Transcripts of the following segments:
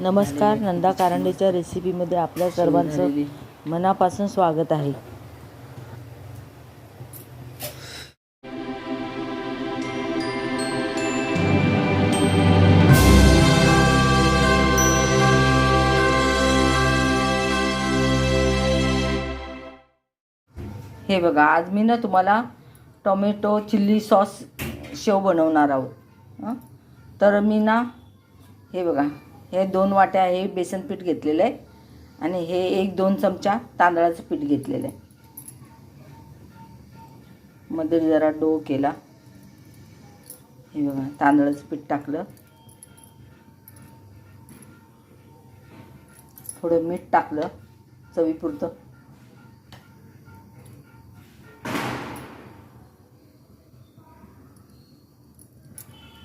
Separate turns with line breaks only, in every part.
नमस्कार नंदा कारंडेच्या रेसिपीमध्ये आपल्या सर्वांचं मनापासून स्वागत आहे. हे बघा आज मी ना तुम्हाला टोमॅटो चिल्ली सॉस शेव बनवणार आहोत? तर मी ना हे बघा हे दोन वाट्या हे बेसन पीठ घेतलेलं आहे. आणि हे एक दोन चमचा तांदळाचं पीठ घेतलेलं आहे. मध्ये जरा डो केला. हे बघा तांदळाचं पीठ टाकलं. थोडं मीठ टाकलं चवीपुरतं.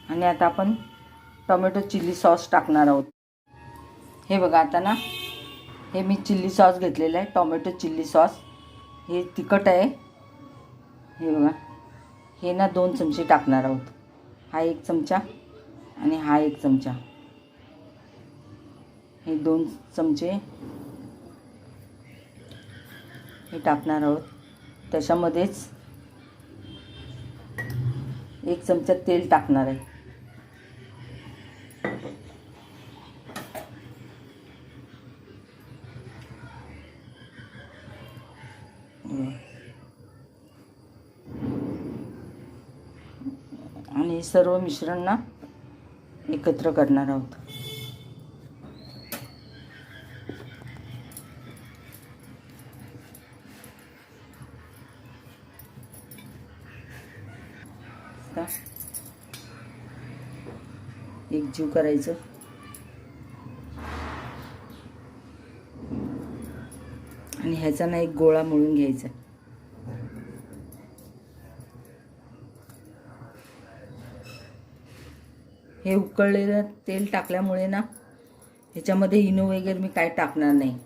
आणि आता आपण टोमॅटो चिली सॉस टाकणार आहोत. हे बघा आता ना. हे मी चिल्ली सॉस घेतलेलं आहे टोमॅटो चिल्ली सॉस. हे तिखट आहे. हे बघा. हे ना दोन चमचे टाकणार आहोत. हा एक चमचा आणि हा एक चमचा. हे दोन चमचे हे टाकणार आहोत. त्याच्यामध्येच एक चमचा तेल टाकणार आहे आणि हे सर्व मिश्रण ना एकत्र करणार आहोत. एक जीव करायचं. आणि ह्याचा ना एक गोळा मळून घ्यायचा. हे उकळलेलं तेल टाकल्यामुळे ना ह्याच्यामध्ये इनो वगैरे मी काय टाकणार नाही.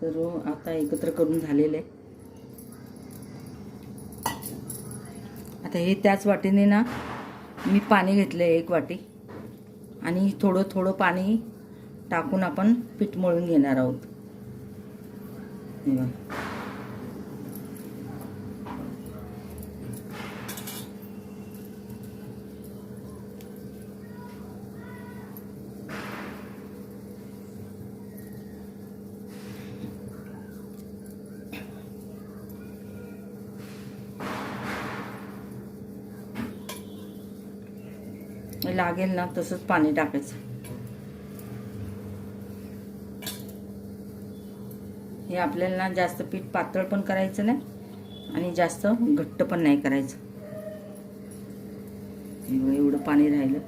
सर्व आता एकत्र करून झालेलं आहे. आता हे त्याच वाटीने ना मी पाणी घेतलं आहे एक वाटी. आणि थोडं थोडं पाणी टाकून आपण पीठ मळून घेणार आहोत. हे लागेल ना तसंच पाणी टाकायचं. हे आपल्याला ना जास्त पीठ पातळ पण करायचं नाही आणि जास्त घट्ट पण नाही करायचं. एवढं पाणी राहिलं.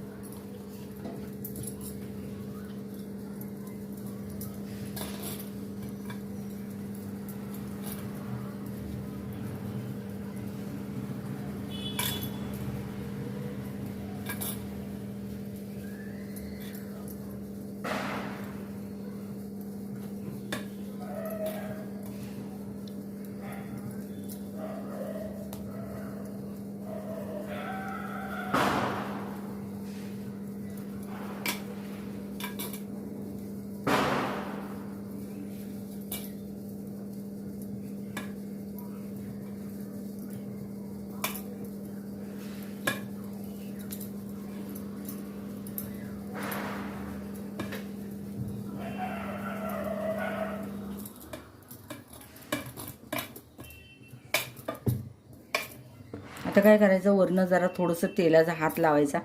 आता काय करायचं? वरनं जरा थोडंसं तेलाचा हात लावायचा.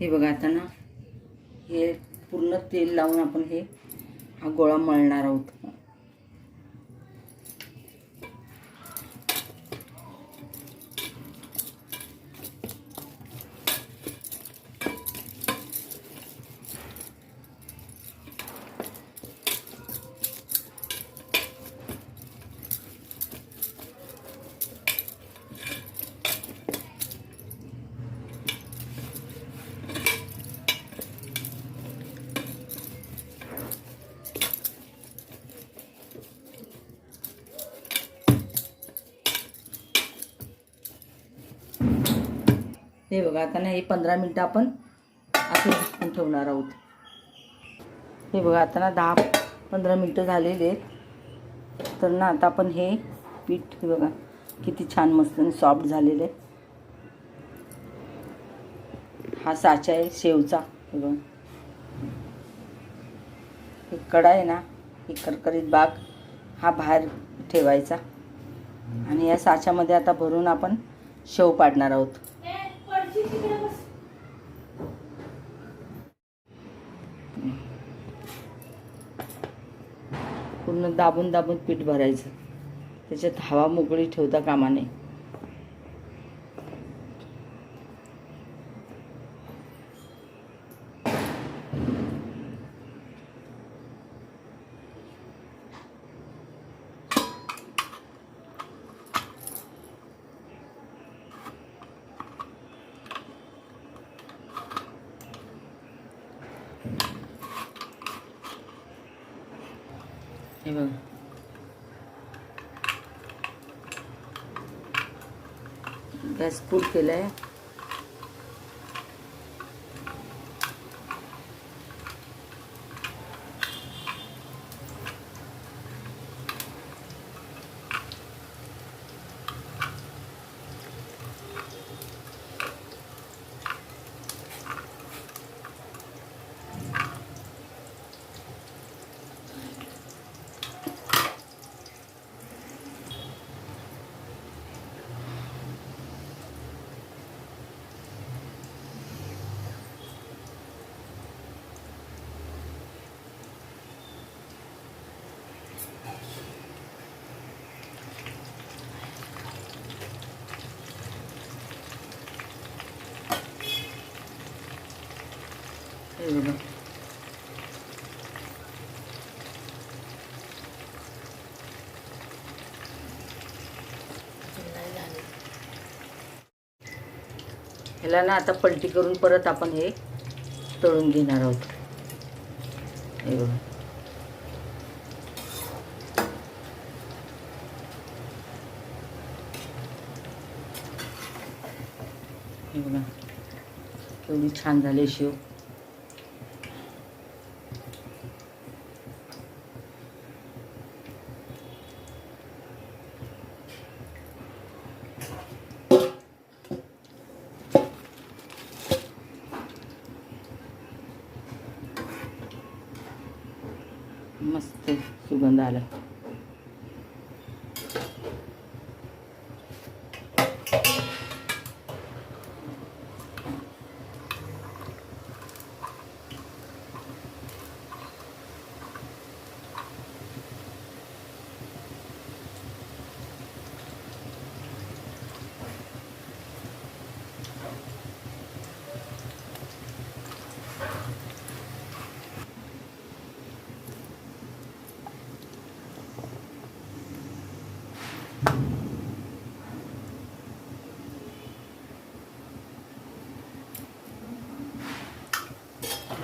हे बघा आता ना हे पूर्ण तेल लावून आपण हे हा गोळा मळणार आहोत. हे बघा आता ना हे पंधरा मिनटं आपण असं झाकून ठेवणार आहोत. हे बघा आता ना दहा पंधरा मिनटं झालेले आहेत. तर ना आता आपण हे पीठ हे बघा किती छान मस्त आणि सॉफ्ट झालेलं आहे. हा साचा आहे शेवचा हे बघा. हे कडा आहे ना ही करकरीत बाग हा बाहेर ठेवायचा. आणि या साच्यामध्ये आता भरून आपण शेव पाडणार आहोत. पूर्ण दाबून दाबून पीठ भरायचं. त्याच्यात हवा मोकळी ठेवता कामा नये. हे बघ. गॅस फुल केलाय. हे बघा ह्याला ना आता पलटी करून परत आपण हे तळून घेणार आहोत. हे बघा. हे बघा. केवढी छान झाली शिव. मस्त सुगंध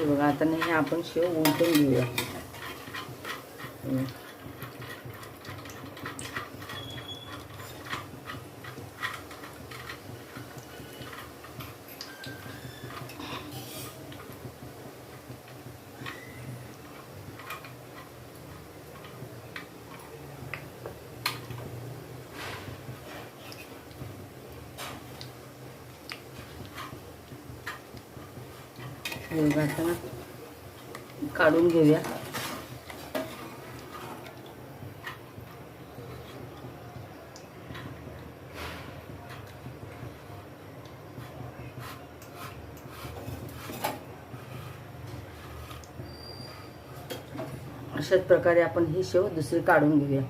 बघा आता नाही आपण शेव उलटून घेऊया. बघा आता काढून घेऊया. प्रकारे ही शेव दुसरी काढून घेऊया.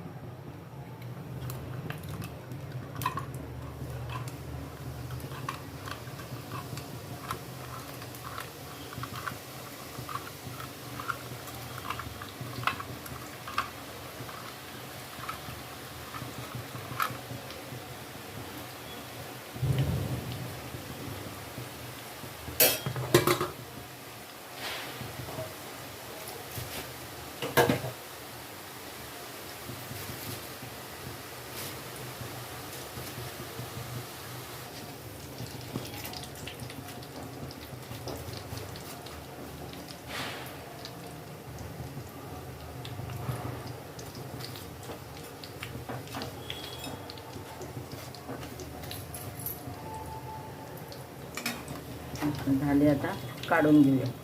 झाले आता. काढून घेऊया.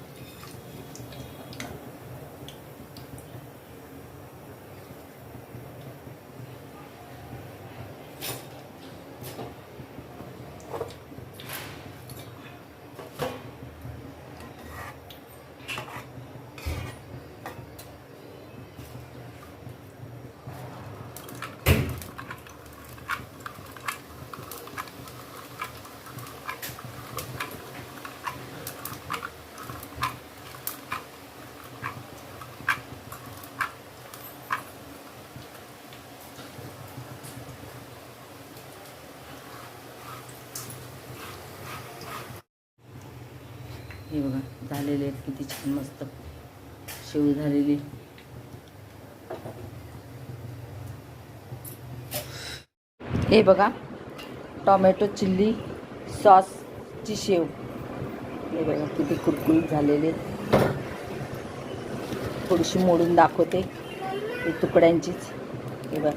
हे बघा झालेले आहेत किती छान मस्त शेव झालेली. हे बघा टॉमॅटो चिल्ली सॉसची शेव. हे बघा किती कुरकुरीत झालेले थोडीशी मोडून दाखवते हे तुकड्यांचीच. हे बघा.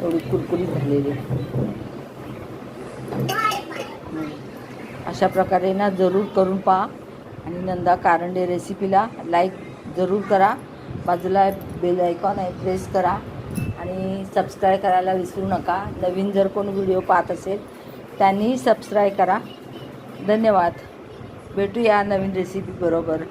एवढी कुरकुरीत झालेली अशा प्रकारे ना जरूर करून पहा. आणि नंदा कारंडे रेसिपीला लाईक जरूर करा. बाजूला बेल आयकॉन आहे प्रेस करा. आणि सबस्क्राईब करायला विसरू नका. नवीन जर कोण व्हिडिओ पाहत असेल त्यांनी सबस्क्राईब करा. धन्यवाद. भेटूया नवीन रेसिपी बरोबर.